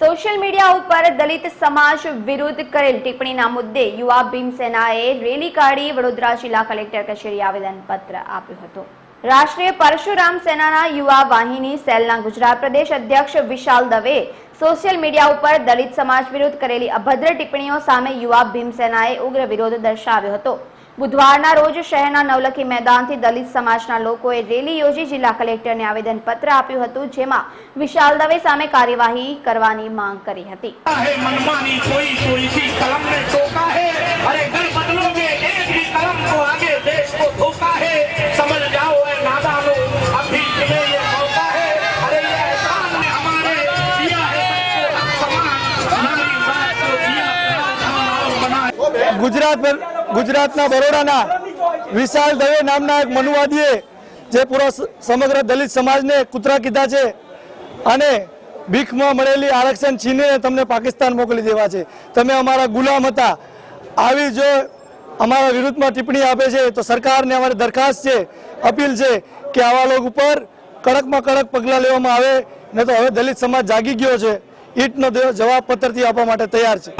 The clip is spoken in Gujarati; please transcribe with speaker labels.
Speaker 1: સોશિયલ મીડિયા ઉપર દલિત સમાજ વિરુદ્ધ કરેલ ટિપ્પણીના મુદ્દે યુવા ભીમસેનાએ રેલી કાઢી વડોદરા જિલ્લા કલેક્ટર કચેરી આવેદનપત્ર આપ્યું હતું. રાષ્ટ્રીય પરશુરામ સેનાના યુવા વાહિની સેલના ગુજરાત પ્રદેશ અધ્યક્ષ વિશાલ દવે સોશિયલ મીડિયા ઉપર દલિત સમાજ વિરુદ્ધ કરેલી અભદ્ર ટિપ્પણીઓ સામે યુવા ભીમસેનાએ ઉગ્ર વિરોધ દર્શાવ્યો હતો. બુધવારના રોજ શહેરના નવલખી મેદાનથી દલિત સમાજના લોકોએ રેલી યોજી જિલ્લા કલેક્ટરને આવેદનપત્ર આપ્યું હતું જેમાં વિશાલ દવે સામે કાર્યવાહી કરવાની માંગ કરી હતી.
Speaker 2: ગુજરાત ગુજરાતના બરોડાના વિશાલ દવે નામના એક મનુવાદીએ જે પૂરા સમગ્ર દલિત સમાજને કૂતરા કીધા છે અને ભીખમાં મળેલી આરક્ષણ છીનીને તમને પાકિસ્તાન મોકલી દેવા છે. તમે અમારા ગુલામ હતા. આવી જો અમારા વિરુદ્ધમાં ટિપ્પણી આપે છે, તો સરકારને અમારી દરખાસ્ત છે, અપીલ છે કે આવા લોકો ઉપર કડકમાં કડક પગલાં લેવામાં આવે ને તો હવે દલિત સમાજ જાગી ગયો છે. ઈટનો જવાબ પત્રથી આપવા માટે તૈયાર છે.